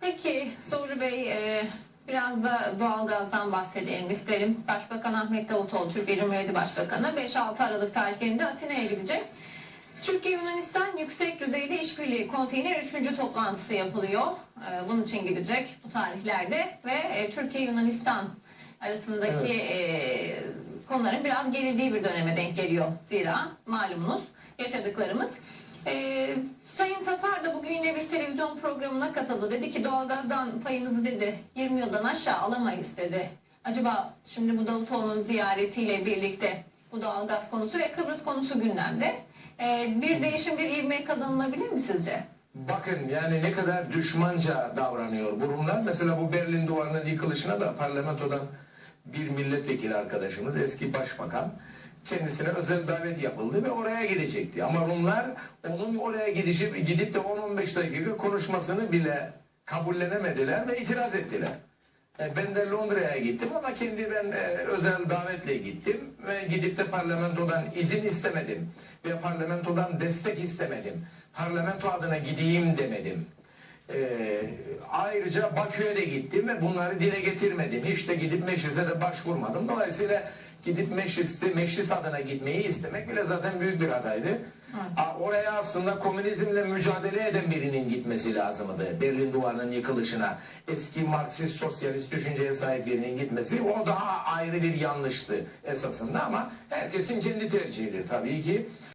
Peki Soğur Bey e, biraz da doğalgazdan bahsedelim isterim. Başbakan Ahmet Davutoğlu, Türkiye Cumhuriyeti Başbakanı 5-6 Aralık tarihlerinde Atina'ya gidecek. Türkiye-Yunanistan Yüksek Düzeyli İşbirliği Konseyi'nin 3. toplantısı yapılıyor. E, bunun için gidecek bu tarihlerde ve e, Türkiye-Yunanistan arasındaki e, konuların biraz gerildiği bir döneme denk geliyor. Zira malumunuz yaşadıklarımız. Ee, Sayın Tatar da bugün televizyon programına katıldı. Dedi ki doğalgazdan payınızı dedi 20 yıldan aşağı alamayız dedi. Acaba şimdi bu Davutoğlu'nun ziyaretiyle birlikte bu doğalgaz konusu ve Kıbrıs konusu gündemde. Ee, bir değişim, bir ivme kazanılabilir mi sizce? Bakın yani ne kadar düşmanca davranıyor bu Rumlar. Mesela bu Berlin duvarının yıkılışına da parlamentodan bir milletvekili arkadaşımız, eski başbakan kendisine özel davet yapıldı ve oraya gidecekti. Ama Rumlar onun oraya gidişip gidip de 10-15 dakika konuşmasını bile kabullenemediler ve itiraz ettiler. E, Ben de Londra'ya gittim ama kendi ben e, özel davetle gittim ve gidip de parlamentodan izin istemedim ve parlamentodan destek istemedim. Parlamento adına gideyim demedim. E, ayrıca Bakü'ye de gittim ve bunları dile getirmedim. Hiç de gidip meclise de başvurmadım. Dolayısıyla gidip mecliste, meclis adına gitmeyi istemek bile zaten büyük bir hataydı. A- Oraya aslında komünizmle mücadele eden birinin gitmesi lazımdı. Berlin Duvarı'nın yıkılışına. Eski Marksist sosyalist düşünceye sahip birinin gitmesi o daha ayrı bir yanlıştı esasında ama herkesin kendi tercihidir tabii ki.